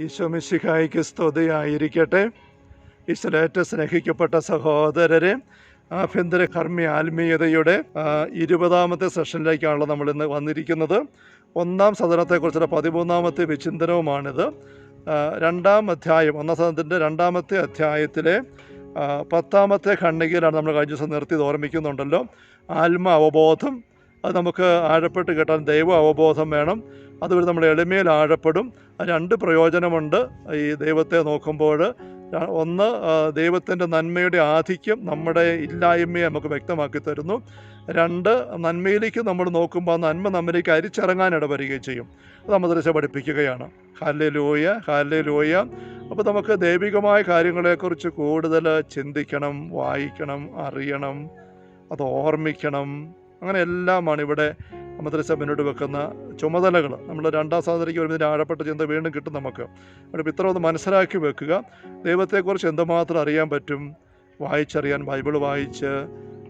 ഈശോമിശിഹായിക്ക് സ്തുതിയായിരിക്കട്ടെ. ഈശ്വലേറ്റ സ്നേഹിക്കപ്പെട്ട സഹോദരരെ ആഭ്യന്തര കർമ്മി ആത്മീയതയുടെ ഇരുപതാമത്തെ സെഷനിലേക്കാണല്ലോ നമ്മൾ ഇന്ന് വന്നിരിക്കുന്നത്. ഒന്നാം സദനത്തെക്കുറിച്ചുള്ള പതിമൂന്നാമത്തെ വിചിന്തനവുമാണിത്. രണ്ടാം അധ്യായം ഒന്നാം സദനത്തിന്റെ രണ്ടാമത്തെ അധ്യായത്തിലെ പത്താമത്തെ ഖണ്ഡികയിലാണ് നമ്മൾ കഴിഞ്ഞ ദിവസം നിർത്തിയത്. ഓർമ്മിക്കുന്നുണ്ടല്ലോ? ആത്മ അവബോധം അത് നമുക്ക് ആഴപ്പെട്ട് കേട്ടാൽ ദൈവ അവബോധം വേണം. അതുവഴി നമ്മൾ എളിമയിൽ ആഴപ്പെടും. രണ്ട് പ്രയോജനമുണ്ട്. ഈ ദൈവത്തെ നോക്കുമ്പോൾ ഒന്ന് ദൈവത്തിന്റെ നന്മയുടെ ആധിക്യം നമ്മുടെ ഇല്ലായ്മയെ നമുക്ക് വ്യക്തമാക്കി തരുന്നു. രണ്ട് നന്മയിലേക്ക് നമ്മൾ നോക്കുമ്പോൾ നന്മ നമ്മിലേക്ക് അരിച്ചിറങ്ങാൻ ഇടവരികയും ചെയ്യും. അത് മദ്രസ പഠിപ്പിക്കുകയാണ്. ഹാലേ ലോയ ഹാലേ ലോയ അപ്പോൾ നമുക്ക് ദൈവികമായ കാര്യങ്ങളെക്കുറിച്ച് കൂടുതൽ ചിന്തിക്കണം വായിക്കണം അറിയണം അത് ഓർമ്മിക്കണം. അങ്ങനെ എല്ലാമാണ് ഇവിടെ മദ്രസ മുന്നോട്ട് വെക്കുന്ന ചുമതലകൾ. നമ്മൾ രണ്ടാം സാധനയ്ക്ക് വരുമ്പോൾ ആഴപ്പെട്ട ചിന്ത വീണ്ടും കിട്ടും നമുക്ക്. അവിടെ ഇത്ര ഒന്ന് മനസ്സിലാക്കി വെക്കുക. ദൈവത്തെക്കുറിച്ച് എന്തുമാത്രം അറിയാൻ പറ്റും? വായിച്ചറിയാൻ ബൈബിൾ വായിച്ച്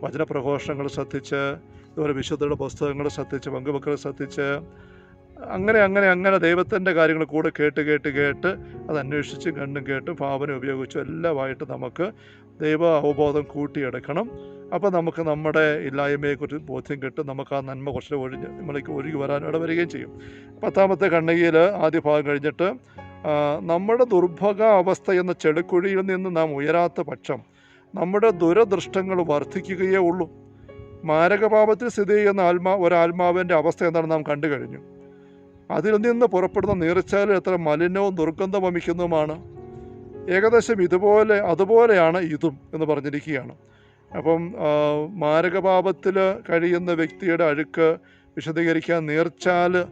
വചനപ്രഘോഷണങ്ങൾ ശ്രദ്ധിച്ച് ഇതുപോലെ വിശുദ്ധരുടെ പുസ്തകങ്ങൾ ശ്രദ്ധിച്ച് പങ്കുവെക്കൽ ശ്രദ്ധിച്ച് അങ്ങനെ അങ്ങനെ അങ്ങനെ ദൈവത്തിന്റെ കാര്യങ്ങൾ കൂടെ കേട്ട് കേട്ട് കേട്ട് അത് അന്വേഷിച്ച് കണ്ടും കേട്ടും ഭാവന ഉപയോഗിച്ചും എല്ലാമായിട്ട് നമുക്ക് ദൈവ അവബോധം കൂട്ടിയെടുക്കണം. അപ്പോൾ നമുക്ക് നമ്മുടെ ഇല്ലായ്മയെക്കുറിച്ച് ബോധ്യം കിട്ടും നമുക്ക് ആ നന്മ കുറച്ച് ഒഴിഞ്ഞ് നമ്മളിലേക്ക് ഒഴുകി വരാൻ ഇടവരികയും ചെയ്യും. പത്താമത്തെ കണ്ണികയിൽ ആദ്യ ഭാഗം കഴിഞ്ഞിട്ട് നമ്മുടെ ദുർഭഗ അവസ്ഥ എന്ന ചെടുക്കുഴിയിൽ നിന്ന് നാം ഉയരാത്ത പക്ഷം നമ്മുടെ ദുരദൃഷ്ടങ്ങൾ വർദ്ധിക്കുകയേ ഉള്ളൂ. മാരകപാപത്തിൽ സ്ഥിതി ചെയ്യുന്ന ആത്മാ ഒരാത്മാവിന്റെ അവസ്ഥ എന്താണ് നാം കണ്ടു കഴിഞ്ഞു. അതിൽ നിന്ന് പുറപ്പെടുന്ന നീർച്ചാൽ എത്ര മലിനവും ദുർഗന്ധം വമിക്കുന്നതുമാണ്. ഏകദേശം ഇതുപോലെ അതുപോലെയാണ് ഇതും എന്ന് പറഞ്ഞിരിക്കുകയാണ്. അപ്പം മാരകപാപത്തിൽ കഴിയുന്ന വ്യക്തിയുടെ അഴുക്ക് വിശദീകരിക്കാൻ നീർച്ചാൽ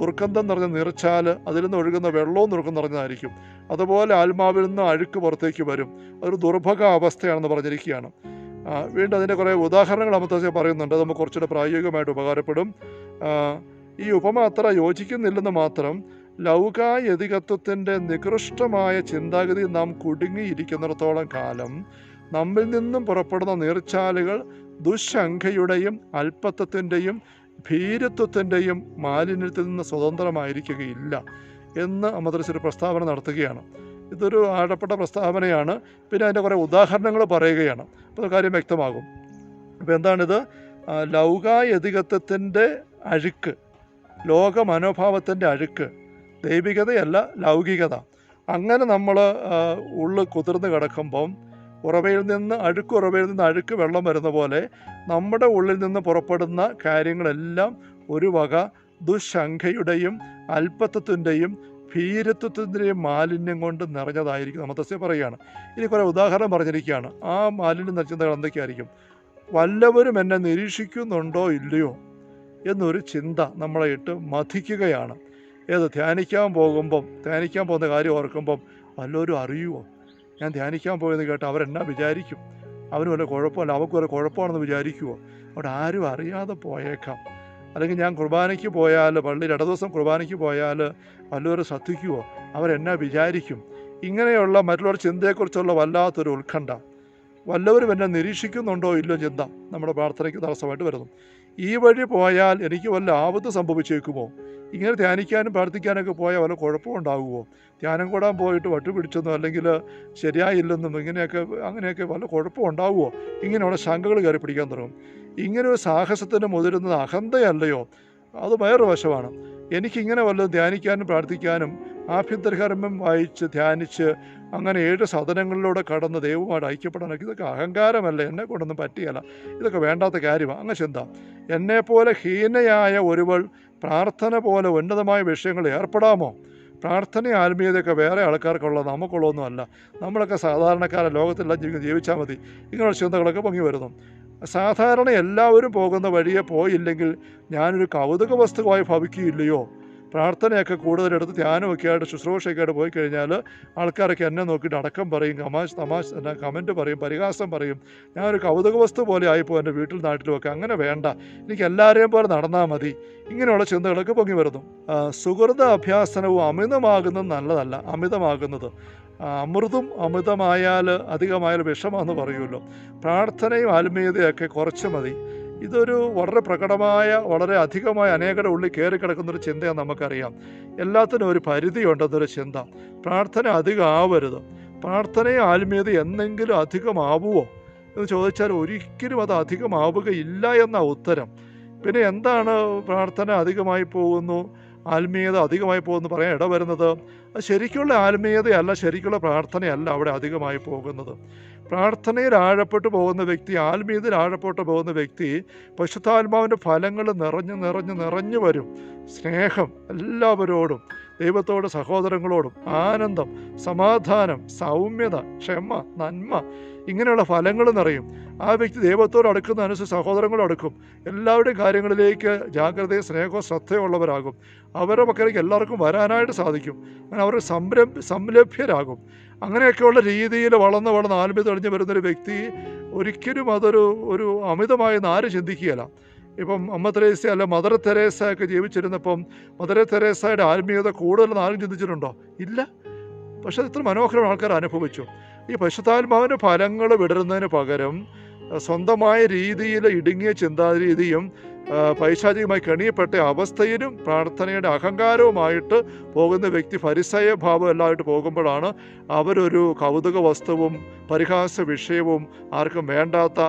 ദുർഗന്ധം നിറഞ്ഞ നീർച്ചാൽ അതിൽ നിന്ന് ഒഴുകുന്ന വെള്ളവും ദുർഗം നിറഞ്ഞതായിരിക്കും. അതുപോലെ ആത്മാവിൽ നിന്ന് അഴുക്ക് പുറത്തേക്ക് വരും. അതൊരു ദുർഭക അവസ്ഥയാണെന്ന് പറഞ്ഞിരിക്കുകയാണ്. വീണ്ടും അതിന്റെ കുറേ ഉദാഹരണങ്ങൾ അമത്തസ്യ പറയുന്നുണ്ട്. നമുക്ക് കുറച്ചുകൂടെ പ്രായോഗികമായിട്ട് ഉപകാരപ്പെടും. ഈ ഉപമ അത്ര യോജിക്കുന്നില്ലെന്ന് മാത്രം ലൗകായതികത്വത്തിന്റെ നികൃഷ്ടമായ ചിന്താഗതി നാം കുടുങ്ങിയിരിക്കുന്നിടത്തോളം കാലം നമ്മിൽ നിന്നും പുറപ്പെടുന്ന നീർച്ചാലുകൾ ദുശങ്കയുടെയും അല്പത്വത്തിന്റെയും ഭീരത്വത്തിന്റെയും മാലിന്യത്തിൽ നിന്ന് സ്വതന്ത്രമായിരിക്കുകയില്ല എന്ന് അമദ്രസൊരു പ്രസ്താവന നടത്തുകയാണ്. ഇതൊരു ആഴപ്പെട്ട പ്രസ്താവനയാണ്. പിന്നെ അതിന്റെ കുറേ ഉദാഹരണങ്ങൾ പറയുകയാണ്. അപ്പോൾ കാര്യം വ്യക്തമാകും. അപ്പോൾ എന്താണിത്? ലൗകായതികത്വത്തിന്റെ അഴുക്ക് ലോക മനോഭാവത്തിന്റെ അഴുക്ക് ദൈവികതയല്ല ലൗകികത. അങ്ങനെ നമ്മൾ ഉള്ളിൽ കുതിർന്ന് കിടക്കുമ്പം ഉറവയിൽ നിന്ന് അഴുക്ക് ഉറവയിൽ നിന്ന് അഴുക്ക് വെള്ളം വരുന്ന പോലെ നമ്മുടെ ഉള്ളിൽ നിന്ന് പുറപ്പെടുന്ന കാര്യങ്ങളെല്ലാം ഒരു വക ദുശങ്കയുടെയും അല്പത്വത്തിന്റെയും ഭീരത്വത്തിന്റെയും മാലിന്യം കൊണ്ട് നിറഞ്ഞതായിരിക്കും. നമ്മത്തസ്യ പറയുകയാണ്. ഇനി കുറേ ഉദാഹരണം പറഞ്ഞിരിക്കുകയാണ്. ആ മാലിന്യം നിറഞ്ഞത് എന്തൊക്കെയായിരിക്കും? വല്ലവരും എന്നെ നിരീക്ഷിക്കുന്നുണ്ടോ ഇല്ലയോ എന്നൊരു ചിന്ത നമ്മളെ ഇട്ട് മഥിക്കുകയാണ്. ഏത് ധ്യാനിക്കാൻ പോകുമ്പം ധ്യാനിക്കാൻ പോകുന്ന കാര്യം ഓർക്കുമ്പം വല്ലവരും അറിയുമോ ഞാൻ ധ്യാനിക്കാൻ പോയെന്ന് കേട്ട് അവരെന്നാ വിചാരിക്കും? അവന് വല്ല കുഴപ്പമല്ല അവർക്ക് വല്ല കുഴപ്പമാണെന്ന് വിചാരിക്കുമോ അവിടെ ആരും അറിയാതെ പോയേക്കാം. അല്ലെങ്കിൽ ഞാൻ കുർബാനയ്ക്ക് പോയാൽ പള്ളിയിൽ ഇട ദിവസം കുർബാനയ്ക്ക് പോയാൽ വല്ലവരും ശ്രദ്ധിക്കുമോ അവരെന്നാ വിചാരിക്കും? ഇങ്ങനെയുള്ള മറ്റുള്ളവരുടെ ചിന്തയെക്കുറിച്ചുള്ള വല്ലാത്തൊരു ഉത്കണ്ഠ. വല്ലവരും എന്നെ നിരീക്ഷിക്കുന്നുണ്ടോ ഇല്ലോ ചിന്ത നമ്മുടെ പ്രാർത്ഥനയ്ക്ക് തടസ്സമായിട്ട് വരുന്നു. ഈ വഴി പോയാൽ എനിക്ക് വല്ല ആപത്ത് സംഭവിച്ചേക്കുമോ? ഇങ്ങനെ ധ്യാനിക്കാനും പ്രാർത്ഥിക്കാനൊക്കെ പോയാൽ വല്ല കുഴപ്പമുണ്ടാകുമോ ധ്യാനം കൂടാൻ പോയിട്ട് വട്ടുപിടിച്ചെന്നോ അല്ലെങ്കിൽ ശരിയായില്ലെന്നും ഇങ്ങനെയൊക്കെ അങ്ങനെയൊക്കെ വല്ല കുഴപ്പമുണ്ടാകുമോ ഇങ്ങനെയുള്ള ശങ്കകൾ കയറി പിടിക്കാൻ തുടങ്ങും. ഇങ്ങനെ ഒരു സാഹസത്തിന് മുതിരുന്നത് അഹന്തയല്ലയോ? അത് വേറൊരു വശമാണ്. എനിക്കിങ്ങനെ വല്ലതും ധ്യാനിക്കാനും പ്രാർത്ഥിക്കാനും ആഭ്യന്തരകർമ്മം വായിച്ച് ധ്യാനിച്ച് അങ്ങനെ ഏഴ് സദനങ്ങളിലൂടെ കടന്ന് ദൈവമായിട്ട് ഐക്യപ്പെടാനൊക്കെ ഇതൊക്കെ അഹങ്കാരമല്ല എന്നെ കൊണ്ടൊന്നും പറ്റിയല്ല. ഇതൊക്കെ വേണ്ടാത്ത കാര്യമാണ് അങ്ങ് ചിന്ത. എന്നെപ്പോലെ ഹീനയായ ഒരുവൾ പ്രാർത്ഥന പോലെ ഉന്നതമായ വിഷയങ്ങളിൽ ഏർപ്പെടാമോ? പ്രാർത്ഥന ആത്മീയതയൊക്കെ വേറെ ആൾക്കാർക്കുള്ള നമുക്കുള്ളതൊന്നുമല്ല. നമ്മളൊക്കെ സാധാരണക്കാരെ ലോകത്തെല്ലാം ജീവിക്കുന്ന ജീവിച്ചാൽ മതി. ഇങ്ങനെയുള്ള ചിന്തകളൊക്കെ പൊങ്ങി വരുന്നു. സാധാരണ എല്ലാവരും പോകുന്ന വഴിയെ പോയില്ലെങ്കിൽ ഞാനൊരു കൗതുക വസ്തുവായി ഭവിക്കുകയില്ലയോ? പ്രാർത്ഥനയൊക്കെ കൂടുതലെടുത്ത് ധ്യാനമൊക്കെ ആയിട്ട് ശുശ്രൂഷയൊക്കെ ആയിട്ട് പോയി കഴിഞ്ഞാൽ ആൾക്കാരൊക്കെ എന്നെ നോക്കിയിട്ട് അടക്കം പറയും കമാശ് തമാശ എന്നാ കമന്റ് പറയും പരിഹാസം പറയും. ഞാനൊരു കൗതുക വസ്തു പോലെ ആയിപ്പോൾ എന്റെ വീട്ടിൽ നാട്ടിലുമൊക്കെ. അങ്ങനെ വേണ്ട. എനിക്ക് എല്ലാവരെയും പോലെ നടന്നാൽ മതി. ഇങ്ങനെയുള്ള ചിന്തകളൊക്കെ പൊങ്ങി വരുന്നു. സുഹൃത അഭ്യാസനവും അമിതമാകുന്നത് നല്ലതല്ല. അമിതമാകുന്നത്. അമൃതും അമിതമായാൽ അധികമായാൽ വിഷമാണെന്ന് പറയുമല്ലോ. പ്രാർത്ഥനയും ആത്മീയതയൊക്കെ കുറച്ച് മതി. ഇതൊരു വളരെ പ്രകടമായ വളരെ അധികമായ അനേകരുടെ ഉള്ളിൽ കയറി കിടക്കുന്നൊരു ചിന്തയാണ് നമുക്കറിയാം. എല്ലാത്തിനും ഒരു പരിധി ഉണ്ടെന്നൊരു ചിന്ത. പ്രാർത്ഥന അധികം ആവരുത്. പ്രാർത്ഥനയും ആത്മീയത എന്നെങ്കിലും അധികമാവുമോ എന്ന് ചോദിച്ചാൽ ഒരിക്കലും അത് അധികമാവുകയില്ല എന്ന ഉത്തരം. പിന്നെ എന്താണ് പ്രാർത്ഥന അധികമായി പോകുന്നു? ആത്മീയത അധികമായി പോകുന്നു പറയാൻ ഇടവരുന്നത് ശരിക്കുള്ള ആത്മീയതയല്ല ശരിക്കുള്ള പ്രാർത്ഥനയല്ല അവിടെ അധികമായി പോകുന്നത്. പ്രാർത്ഥനയിൽ ആഴപ്പെട്ടു പോകുന്ന വ്യക്തി ആത്മീയതയിൽ ആഴപ്പെട്ടു പോകുന്ന വ്യക്തി പശുത്താത്മാവിന്റെ ഫലങ്ങൾ നിറഞ്ഞു നിറഞ്ഞു നിറഞ്ഞു വരും. സ്നേഹം എല്ലാവരോടും ദൈവത്തോട് സഹോദരങ്ങളോടും ആനന്ദം സമാധാനം സൗമ്യത ക്ഷമ നന്മ ഇങ്ങനെയുള്ള ഫലങ്ങൾ നിറയും. ആ വ്യക്തി ദൈവത്തോട് അടുക്കുന്ന അനുസരിച്ച് സഹോദരങ്ങളും അടുക്കും. എല്ലാവരുടെയും കാര്യങ്ങളിലേക്ക് ജാഗ്രതയും സ്നേഹവും ശ്രദ്ധയുള്ളവരാകും അവരുടെ മക്കളിലേക്ക് എല്ലാവർക്കും വരാനായിട്ട് സാധിക്കും. അങ്ങനെ അവർ സംരംഭ സംലഭ്യരാകും. അങ്ങനെയൊക്കെയുള്ള രീതിയിൽ വളർന്ന് വളർന്ന് ആത്മീയത തെളിഞ്ഞ് വരുന്നൊരു വ്യക്തി ഒരിക്കലും അതൊരു ഒരു അമിതമായി ആരും ചിന്തിക്കുകയില്ല. ഇപ്പം അമ്മ തെരേസ അല്ല മദർ തെരേസ ഒക്കെ ജീവിച്ചിരുന്നപ്പം മദർ തെരേസയുടെ ആത്മീയത കൂടുതൽ ആരും ചിന്തിച്ചിട്ടുണ്ടോ? ഇല്ല. പക്ഷെ ഇത്ര മനോഹരം ആൾക്കാർ അനുഭവിച്ചു. ഈ പശുത്താത്മാവിന്റെ ഫലങ്ങൾ വിടരുന്നതിന് പകരം സ്വന്തമായ രീതിയിൽ ഇടുങ്ങിയ ചിന്താരീതിയും പൈശാചികമായി കെണിയപ്പെട്ട അവസ്ഥയിലും പ്രാർത്ഥനയുടെ അഹങ്കാരവുമായിട്ട് പോകുന്ന വ്യക്തി പരിസയ ഭാവം എല്ലാമായിട്ട് പോകുമ്പോഴാണ് അവരൊരു കൗതുക വസ്തുവും പരിഹാസ വിഷയവും ആർക്കും വേണ്ടാത്ത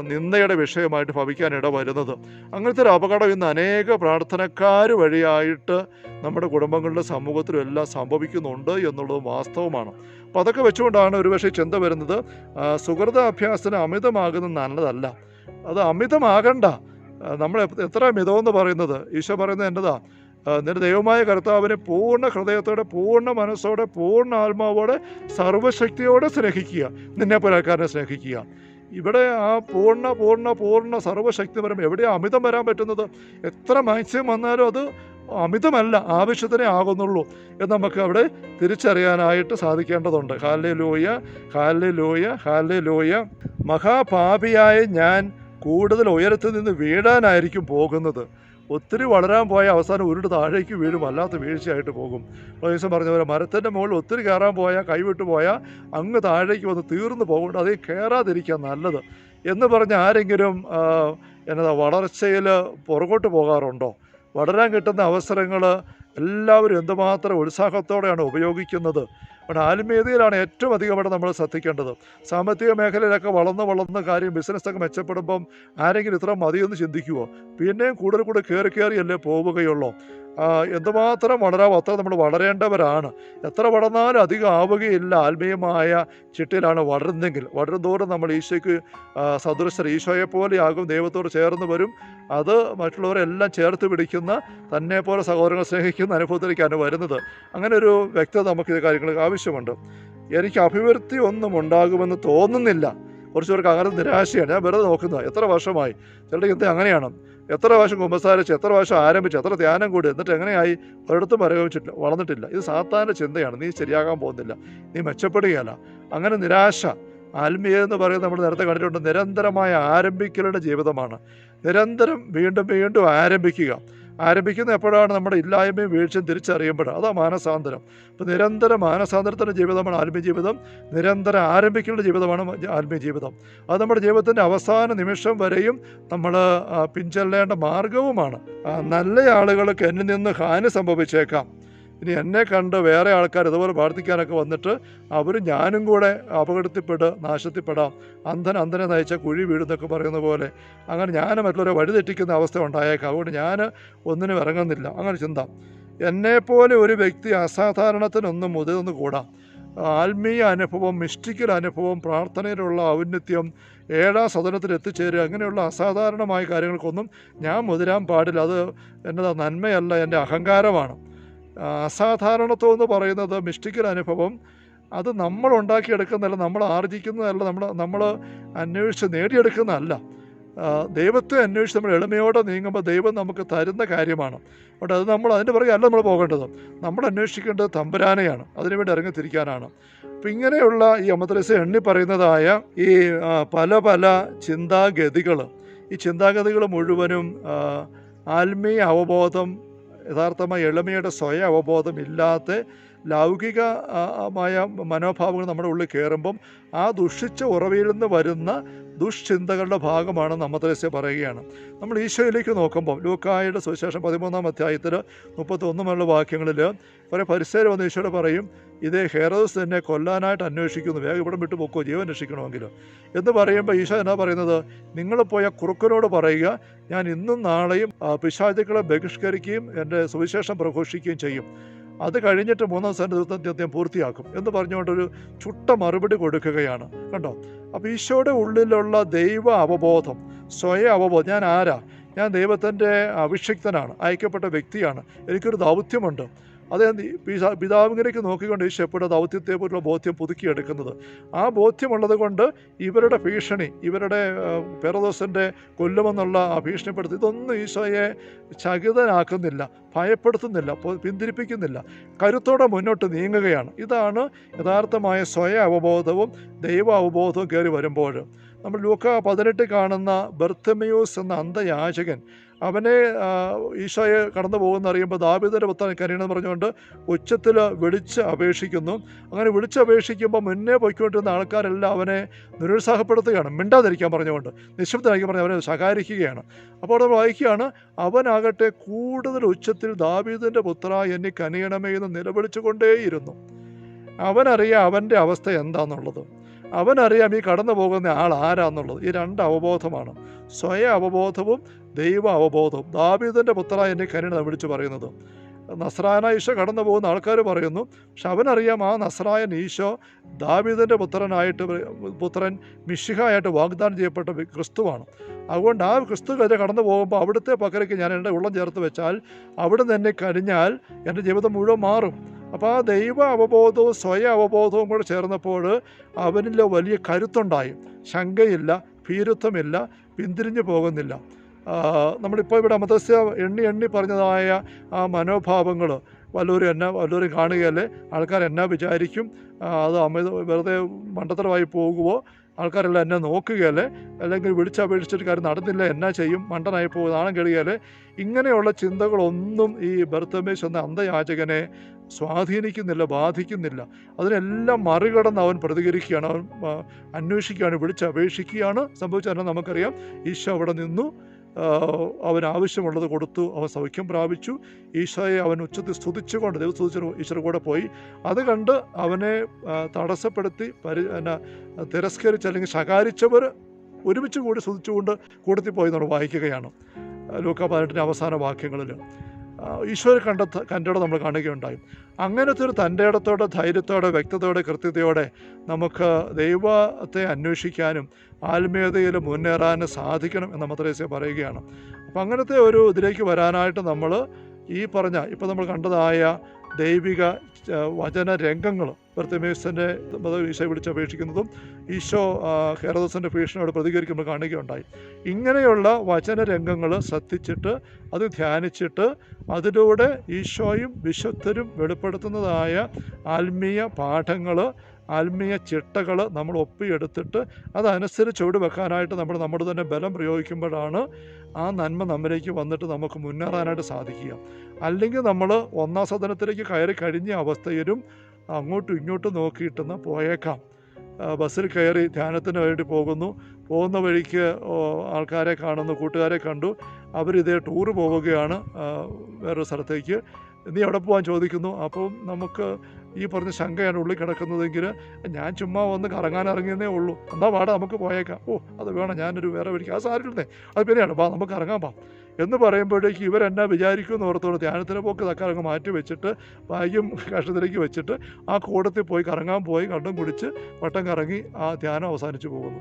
നിന്ദയുടെ വിഷയമായിട്ട് ഭവിക്കാൻ ഇട വരുന്നത്. അങ്ങനത്തെ ഒരു അപകടം ഇന്ന് അനേക പ്രാർത്ഥനക്കാർ വഴിയായിട്ട് നമ്മുടെ കുടുംബങ്ങളിലും സമൂഹത്തിലും എല്ലാം സംഭവിക്കുന്നുണ്ട് എന്നുള്ളത് വാസ്തവമാണ്. അപ്പോൾ അതൊക്കെ വെച്ചുകൊണ്ടാണ് ഒരുപക്ഷെ ചിന്ത വരുന്നത് ആ, സുഹൃത അഭ്യാസത്തിന് അമിതമാകുന്നത് നല്ലതല്ല. അത് അമിതമാകണ്ട. നമ്മൾ എത്ര മിതമെന്ന് പറയുന്നത്? ഈശോ പറയുന്നത് എന്നതാ? നിന്റെ ദൈവമായ കർത്താവിനെ പൂർണ ഹൃദയത്തോടെ പൂർണ മനസ്സോടെ പൂർണ ആത്മാവോടെ സർവശക്തിയോടെ സ്നേഹിക്കുക. നിന്നെ പുരക്കാരനെ സ്നേഹിക്കുക. ഇവിടെ ആ പൂർണ പൂർണ പൂർണ സർവശക്തി വരുമ്പോൾ എവിടെയാണ് അമിതം വരാൻ പറ്റുന്നത്? എത്ര മാക്സിമം വന്നാലും അത് അമിതമല്ല ആവശ്യത്തിനെ ആകുന്നുള്ളൂ എന്ന് നമുക്ക് അവിടെ തിരിച്ചറിയാനായിട്ട് സാധിക്കേണ്ടതുണ്ട്. Haley Loya Haley Loya Haley Loya മഹാപാപിയായ ഞാൻ കൂടുതൽ ഉയരത്തിൽ നിന്ന് വീഴാനായിരിക്കും പോകുന്നത്. ഒത്തിരി വളരാൻ പോയ അവസാനം ഉരുട് താഴേക്ക് വീഴും. അല്ലാത്ത വീഴ്ചയായിട്ട് പോകും. ദിവസം പറഞ്ഞ പോലെ മരത്തിന്റെ മുകളിൽ ഒത്തിരി കയറാൻ പോയാൽ കൈവിട്ട് പോയാൽ അങ്ങ് താഴേക്ക് വന്ന് തീർന്നു പോകുന്നുണ്ട് അതേ കയറാതിരിക്കുക നല്ലത്. എന്ന് പറഞ്ഞ് ആരെങ്കിലും എന്നതാ വളർച്ചയിൽ പുറകോട്ട് പോകാറുണ്ടോ? വളരാൻ കിട്ടുന്ന അവസരങ്ങൾ എല്ലാവരും എന്തുമാത്രം ഉത്സാഹത്തോടെയാണ് ഉപയോഗിക്കുന്നത്? അവിടെ ആത്മീയതയിലാണ് ഏറ്റവും അധികം അവിടെ നമ്മൾ ശ്രദ്ധിക്കേണ്ടത്. സാമ്പത്തിക മേഖലയിലൊക്കെ വളർന്ന് വളർന്ന കാര്യം ബിസിനസ്സൊക്കെ മെച്ചപ്പെടുമ്പം ആരെങ്കിലും ഇത്ര മതിയെന്ന് ചിന്തിക്കുമോ പിന്നെയും കൂടുതൽ കൂടുതൽ കയറി കയറിയല്ലേ പോവുകയുള്ളൂ. എന്തുമാത്രം വളരാമോ അത്ര നമ്മൾ വളരേണ്ടവരാണ്. എത്ര വളർന്നാലും അധികം ആവുകയില്ല. ആത്മീയമായ ചിട്ടയിലാണ് വളരുന്നെങ്കിൽ വളരുന്തോറും നമ്മൾ ഈശോയ്ക്ക് സദൃശ സദൃശർ ഈശോയെ പോലെയാകും ദൈവത്തോട് ചേർന്ന് വരും. അത് മറ്റുള്ളവരെല്ലാം ചേർത്ത് പിടിക്കുന്ന തന്നെ പോലെ സഹോദരങ്ങൾ സ്നേഹിക്കുന്ന അനുഭവത്തിലേക്കാണ് വരുന്നത്. അങ്ങനെ ഒരു വ്യക്തത നമുക്ക് ഇത് കാര്യങ്ങൾ ആവശ്യമുണ്ട്. എനിക്ക് അഭിവൃദ്ധി ഒന്നും ഉണ്ടാകുമെന്ന് തോന്നുന്നില്ല. കുറച്ച് പേർക്ക് അങ്ങനെ നിരാശയാണ്. ഞാൻ വെറുതെ നോക്കുന്നത് എത്ര വർഷമായി? ചിലരുടെ എന്ത് അങ്ങനെയാണ്. എത്ര വർഷം കുമ്പസാരിച്ച് എത്ര വർഷം ആരംഭിച്ച് എത്ര ധ്യാനം കൂടി എന്നിട്ട് എങ്ങനെയായി ഒരിടത്തും പരിഗമിച്ചിട്ട് വളർന്നിട്ടില്ല. ഇത് സാത്താന്റെ ചിന്തയാണ്. നീ ശരിയാകാൻ പോകുന്നില്ല. നീ മെച്ചപ്പെടുകയല്ല. അങ്ങനെ നിരാശ ആത്മീയ എന്ന് പറയുന്നത് നമ്മൾ നേരത്തെ കണ്ടിട്ടുണ്ട് നിരന്തരമായ ആരംഭിക്കലുടെ ജീവിതമാണ്. നിരന്തരം വീണ്ടും വീണ്ടും ആരംഭിക്കുക. ആരംഭിക്കുന്ന എപ്പോഴാണ് നമ്മുടെ ഇല്ലായ്മയും വീഴ്ചയും തിരിച്ചറിയുമ്പോൾ അതാ മാനസാന്തരം. അപ്പോൾ നിരന്തര മാനസാന്തരത്തിന്റെ ജീവിതമാണ് ആത്മീയ ജീവിതം. നിരന്തരം ആരംഭിക്കേണ്ട ജീവിതമാണ് ആത്മീയ ജീവിതം. അത് നമ്മുടെ ജീവിതത്തിന്റെ അവസാന നിമിഷം വരെയും നമ്മൾ പിൻചെല്ലേണ്ട മാർഗവുമാണ്. നല്ല ആളുകൾക്ക് എന്നിൽ നിന്ന് ഹാനി സംഭവിച്ചേക്കാം. ഇനി എന്നെ കണ്ട് വേറെ ആൾക്കാർ ഇതുപോലെ പ്രാർത്ഥിക്കാനൊക്കെ വന്നിട്ട് അവർ ഞാനും കൂടെ അപകടത്തിൽപ്പെട്ട് നാശത്തിൽപ്പെടാം. അന്ധൻ അന്ധനെ നയിച്ച കുഴി വീടുന്നൊക്കെ പറയുന്ന പോലെ. അങ്ങനെ ഞാൻ മറ്റുള്ളവരെ വഴിതെറ്റിക്കുന്ന അവസ്ഥ ഉണ്ടായേക്കാം. അതുകൊണ്ട് ഞാൻ ഒന്നിനും ഇറങ്ങുന്നില്ല. അങ്ങനെ ചിന്ത. എന്നെപ്പോലെ ഒരു വ്യക്തി അസാധാരണത്തിനൊന്നും മുതിർന്നു കൂടാം. ആത്മീയ അനുഭവം മിസ്റ്റിക്കൽ അനുഭവം പ്രാർത്ഥനയിലുള്ള ഔന്നത്യം ഏഴാം സദനത്തിൽ എത്തിച്ചേരുക അങ്ങനെയുള്ള അസാധാരണമായ കാര്യങ്ങൾക്കൊന്നും ഞാൻ മുതിരാൻ പാടില്ല. അത് എന്നതാ നന്മയല്ല എന്റെ അഹങ്കാരമാണ്. അസാധാരണത്വം എന്ന് പറയുന്നത് മിസ്റ്റിക്കൽ അനുഭവം. അത് നമ്മൾ ഉണ്ടാക്കിയെടുക്കുന്നതല്ല നമ്മൾ ആർജിക്കുന്നതല്ല നമ്മൾ നമ്മൾ അന്വേഷിച്ച് നേടിയെടുക്കുന്നതല്ല. ദൈവത്തെ അന്വേഷിച്ച് നമ്മൾ എളിമയോടെ നീങ്ങുമ്പോൾ ദൈവം നമുക്ക് തരുന്ന കാര്യമാണ്. അതുകൊണ്ട് അത് നമ്മൾ അതിന്റെ പുറകെ അല്ല നമ്മൾ പോകേണ്ടത്. നമ്മൾ അന്വേഷിക്കേണ്ടത് തമ്പുരാനെയാണ്. അതിനുവേണ്ടി ഇറങ്ങിത്തിരിക്കാനാണ്. അപ്പം ഇങ്ങനെയുള്ള ഈ അമദ്രസ എണ്ണി പറയുന്നതായ ഈ പല പല ചിന്താഗതികൾ ഈ ചിന്താഗതികൾ മുഴുവനും ആത്മീയ അവബോധം യഥാർത്ഥമായി എളിമയുടെ സ്വയം അവബോധം ഇല്ലാത്ത ലൗകിക മനോഭാവങ്ങൾ നമ്മുടെ ഉള്ളിൽ കയറുമ്പം ആ ദുഷിച്ച ഉറവയിൽ നിന്ന് വരുന്ന ദുഷ്ചിന്തകളുടെ ഭാഗമാണ് നമ്മത്രേസ്യ പറയുകയാണ്. നമ്മൾ ഈശോയിലേക്ക് നോക്കുമ്പോൾ ലൂക്കായുടെ സുവിശേഷം പതിമൂന്നാം അധ്യായത്തിൽ മുപ്പത്തൊന്ന് മുതലുള്ള വാക്യങ്ങളിൽ കുറേ പരിസരം വന്ന് ഈശോയുടെ പറയും ഇതേ ഹെറോസ് തന്നെ കൊല്ലാനായിട്ട് അന്വേഷിക്കുന്നു. വേഗം ഇവിടെ വിട്ടു പൊക്കോ. ജീവൻ രക്ഷിക്കണമെങ്കിൽ എന്ന് പറയുമ്പോൾ ഈശോ എന്നാ പറയുന്നത്? നിങ്ങൾ പോയ കുറുക്കനോട് പറയുക. ഞാൻ ഇന്നും നാളെയും പിശാചുക്കളെ ബഹിഷ്കരിക്കുകയും എന്റെ സുവിശേഷം പ്രഘോഷിക്കുകയും ചെയ്യും. അത് കഴിഞ്ഞിട്ട് മൂന്നാം ദിവസത്തെ അദ്ദേഹം പൂർത്തിയാക്കും എന്ന് പറഞ്ഞുകൊണ്ടൊരു ചുട്ട മറുപടി കൊടുക്കുകയാണ്. കണ്ടോ? അപ്പോൾ ഈശോയുടെ ഉള്ളിലുള്ള ദൈവ അവബോധം സ്വയം അവബോധം. ഞാൻ ആരാ? ഞാൻ ദൈവത്തിന്റെ അഭിഷിക്തനാണ് അയക്കപ്പെട്ട വ്യക്തിയാണ്. എനിക്കൊരു ദൗത്യമുണ്ട്. അത് പിതാ പിതാവിലേക്ക് നോക്കിക്കൊണ്ട് ദൗത്യത്തെ പോലുള്ള ബോധ്യം പുതുക്കിയെടുക്കുന്നത് ആ ബോധ്യമുള്ളത് കൊണ്ട് ഇവരുടെ ഭീഷണി ഇവരുടെ പെറദോസിന്റെ കൊല്ലുമെന്നുള്ള ആ ഭീഷണിപ്പെടുത്തി ഇതൊന്നും ഈശോയെ ചകിതനാക്കുന്നില്ല ഭയപ്പെടുത്തുന്നില്ല പിന്തിരിപ്പിക്കുന്നില്ല. കരുത്തോടെ മുന്നോട്ട് നീങ്ങുകയാണ്. ഇതാണ് യഥാർത്ഥമായ സ്വയ അവബോധവും ദൈവ അവബോധവും കയറി വരുമ്പോൾ നമ്മൾ ലൂക്ക പതിനെട്ട് കാണുന്ന ബർത്തമയൂസ് എന്ന അന്ധയാചകൻ അവനെ ഈശോയെ കടന്നു പോകുന്ന അറിയുമ്പോൾ ദാബിദയുടെ പത്താൻ കരീണെന്ന് പറഞ്ഞുകൊണ്ട് ഉച്ചത്തിൽ വിളിച്ച് അപേക്ഷിക്കുന്നു. അങ്ങനെ വിളിച്ച് അപേക്ഷിക്കുമ്പോൾ മുന്നേ പോയിക്കൊണ്ടിരുന്ന ആൾക്കാരെല്ലാം അവനെ നിരുത്സാഹപ്പെടുത്തുകയാണ്. മിണ്ടാതിരിക്കാൻ പറഞ്ഞുകൊണ്ട് നിശബ്ദനാക്കി പറഞ്ഞ് അവനെ ശകാരിക്കുകയാണ്. അപ്പോൾ നമ്മൾ വായിക്കുകയാണ് അവനാകട്ടെ കൂടുതൽ ഉച്ചത്തിൽ ദാബീദിന്റെ പുത്ര എന്നെ കനിയണമേ എന്ന് നിലവിളിച്ചു കൊണ്ടേയിരുന്നു അവനറിയാം അവന്റെ അവസ്ഥ എന്താണെന്നുള്ളത് അവനറിയാം ഈ കടന്നു പോകുന്ന ആൾ ആരാന്നുള്ളത്. ഈ രണ്ട് അവബോധമാണ്. സ്വയം അവബോധവും ദൈവ അവബോധം. ദാവീദിന്റെ പുത്ര എന്നെ കരുണ വിളിച്ച് പറയുന്നത്. നസ്രായന ഈശോ കടന്നു പോകുന്ന ആൾക്കാർ പറയുന്നു പക്ഷെ അവനറിയാം ആ നസ്രായൻ ഈശോ ദാവീദിന്റെ പുത്രനായിട്ട് പുത്രൻ മിഷിഹായിട്ട് വാഗ്ദാനം ചെയ്യപ്പെട്ട ക്രിസ്തുവാണ്. അതുകൊണ്ട് ആ ക്രിസ്തു കഥ കടന്നു പോകുമ്പോൾ അവിടുത്തെ പക്കരയ്ക്ക് ഞാൻ എന്റെ ഉള്ളം ചേർത്ത് വെച്ചാൽ അവിടെ നിന്ന് എന്നെ കഴിഞ്ഞാൽ എന്റെ ജീവിതം മുഴുവൻ മാറും. അപ്പോൾ ആ ദൈവ അവബോധവും സ്വയം അവബോധവും കൂടെ ചേർന്നപ്പോൾ അവനിലെ വലിയ കരുത്തുണ്ടായി. ശങ്കയില്ല ഭീരുത്വമില്ല പിന്തിരിഞ്ഞു പോകുന്നില്ല. നമ്മളിപ്പോൾ ഇവിടെ അമതസ്യ എണ്ണി എണ്ണി പറഞ്ഞതായ ആ മനോഭാവങ്ങൾ വല്ലവരും എന്നാ വല്ലവരും കാണുകയല്ലേ? ആൾക്കാർ എന്നാ വിചാരിക്കും? അത് അമിത വെറുതെ മണ്ടത്തരമായി പോകുമോ ആൾക്കാരെല്ലാം എന്നെ നോക്കുകയല്ലേ? അല്ലെങ്കിൽ വിളിച്ചപേക്ഷിച്ചിട്ട് കാര്യം നടന്നില്ല എന്നാ ചെയ്യും? മണ്ടനായി പോകും നാണം കെടുകയല്ലേ ഇങ്ങനെയുള്ള ചിന്തകളൊന്നും ഈ ബർത്തമേശ് എന്ന അന്ധയാചകനെ സ്വാധീനിക്കുന്നില്ല ബാധിക്കുന്നില്ല. അതിനെല്ലാം മറികടന്ന് അവൻ പ്രതികരിക്കുകയാണ്. അവൻ അന്വേഷിക്കുകയാണ് വിളിച്ചപേക്ഷിക്കുകയാണ്. സംഭവിച്ചതെന്ന് നമുക്കറിയാം. ഈശോ അവിടെ നിന്നു. അവൻ ആവശ്യമുള്ളത് കൊടുത്തു അവൻ സൗഖ്യം പ്രാപിച്ചു. ഈശോയെ അവൻ ഉച്ചത്തിൽ സ്തുതിച്ചുകൊണ്ട് ദൈവം സ്തുതിച്ചു ഈശ്വരൻ കൂടെ പോയി. അത് കണ്ട് അവനെ തടസ്സപ്പെടുത്തി പരി തിരസ്കരിച്ച് അല്ലെങ്കിൽ ശകാരിച്ചവർ ഒരുമിച്ച് കൂടി സ്തുതിച്ചുകൊണ്ട് കൂടത്തിൽ പോയി നമ്മൾ വായിക്കുകയാണ്. ലൂക്ക പതിനെട്ടിന്റെ അവസാന വാക്യങ്ങളിൽ ഈശ്വര കണ്ട കണ്ടോടെ നമ്മൾ കാണുകയുണ്ടായി. അങ്ങനത്തെ ഒരു തന്റെ ഇടത്തോടെ ധൈര്യത്തോടെ വ്യക്തതയോടെ കൃത്യതയോടെ നമുക്ക് ദൈവത്തെ അന്വേഷിക്കാനും ആത്മീയതയിൽ മുന്നേറാനും സാധിക്കണം എന്ന് മദ്രേസ്യ പറയുകയാണ്. അപ്പം അങ്ങനത്തെ ഒരു ഇതിലേക്ക് വരാനായിട്ട് നമ്മൾ ഈ പറഞ്ഞ ഇപ്പം നമ്മൾ കണ്ടതായ ദൈവിക വചന രംഗങ്ങൾ ബർത്തമേസിന്റെ ഈശോ വിളിച്ചപേക്ഷിക്കുന്നതും ഈശോ ഹെറദോസിന്റെ ഭീഷണിയോട് പ്രതികരിക്കുമ്പോൾ കാണുകയുണ്ടായി. ഇങ്ങനെയുള്ള വചന രംഗങ്ങൾ ശ്രദ്ധിച്ചിട്ട് അത് ധ്യാനിച്ചിട്ട് അതിലൂടെ ഈശോയും വിശുദ്ധരും വെളിപ്പെടുത്തുന്നതായ ആത്മീയ പാഠങ്ങൾ ആത്മീയ ചിട്ടകൾ നമ്മൾ ഒപ്പിയെടുത്തിട്ട് അതനുസരിച്ച് ചുവട് വെക്കാനായിട്ട് നമ്മൾ നമ്മുടെ തന്നെ ബലം പ്രയോഗിക്കുമ്പോഴാണ് ആ നന്മ നമ്മിലേക്ക് വന്നിട്ട് നമുക്ക് മുന്നേറാനായിട്ട് സാധിക്കുക. അല്ലെങ്കിൽ നമ്മൾ ഒന്നാം സദനത്തിലേക്ക് കയറി കഴിഞ്ഞ അവസ്ഥയിലും അങ്ങോട്ടും ഇങ്ങോട്ടും നോക്കിയിട്ടെന്ന് പോയേക്കാം. ബസ്സിൽ കയറി ധ്യാനത്തിന് വേണ്ടി പോകുന്നു. പോകുന്ന വഴിക്ക് ആൾക്കാരെ കാണുന്നു കൂട്ടുകാരെ കണ്ടു. അവരിതേ ടൂറ് പോവുകയാണ് വേറൊരു സ്ഥലത്തേക്ക്. നീ എവിടെ പോകാൻ ചോദിക്കുന്നു? അപ്പം നമുക്ക് ഈ പറഞ്ഞ ശങ്കയാണ് ഉള്ളിൽ കിടക്കുന്നതെങ്കിൽ ഞാൻ ചുമ്മാ വന്ന് കറങ്ങാൻ ഇറങ്ങിയെന്നേ ഉള്ളൂ. എന്നാ വാടാ നമുക്ക് പോയേക്കാം. ഓ അത് വേണം ഞാനൊരു വേറെ വഴിക്ക്. ആ സാരില്ലേ അത് പിന്നെയാണ് വാ നമുക്ക് ഇറങ്ങാൻ പാ എന്ന് പറയുമ്പോഴേക്ക് ഇവരെന്നാ വിചാരിക്കുമെന്ന് ഓർത്തോട് ധ്യാനത്തിന് പോക്ക് തക്ക അങ്ങ് മാറ്റി വെച്ചിട്ട് ബാഗ്യം കഷ്ടത്തിലേക്ക് വെച്ചിട്ട് ആ കൂടത്തിൽ പോയി കറങ്ങാൻ പോയി കണ്ടും കുടിച്ച് വട്ടം കറങ്ങി ആ ധ്യാനം അവസാനിച്ചു പോകുന്നു.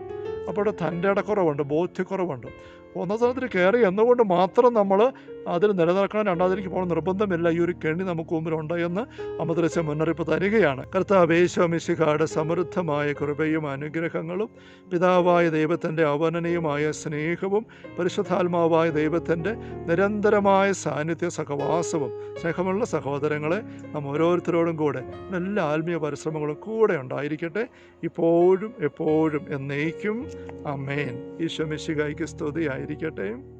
അപ്പോൾ തന്റെ ഇടക്കുറവുണ്ട് ബോധ്യക്കുറവുണ്ട്. ഒന്നാം സ്ഥലത്തിൽ കയറി എന്നുകൊണ്ട് മാത്രം നമ്മൾ അതിൽ നിലനിൽക്കണം. രണ്ടാമതിലേക്ക് പോകണം നിർബന്ധമില്ല. ഈ ഒരു കെണി നമുക്ക് മുമ്പിലുണ്ട് എന്ന് അമദ്രസ്യ മുന്നറിയിപ്പ് തരികയാണ്. കർത്താവേശമിശിഖാട് സമൃദ്ധമായ കൃപയും അനുഗ്രഹങ്ങളും പിതാവായ ദൈവത്തിന്റെ അവനനീയമായ സ്നേഹവും പരിശുദ്ധാത്മാവായ ദൈവത്തിന്റെ നിരന്തരമായ സാന്നിധ്യ സഹവാസവും സ്നേഹമുള്ള സഹോദരങ്ങളെ നാം ഓരോരുത്തരോടും കൂടെ നല്ല ആത്മീയ പരിശ്രമങ്ങളും കൂടെ ഉണ്ടായിരിക്കട്ടെ. ഇപ്പോഴും എപ്പോഴും എന്നേക്കും. അമേൻ ഈശോ സ്തുതിയായിരിക്കട്ടെ.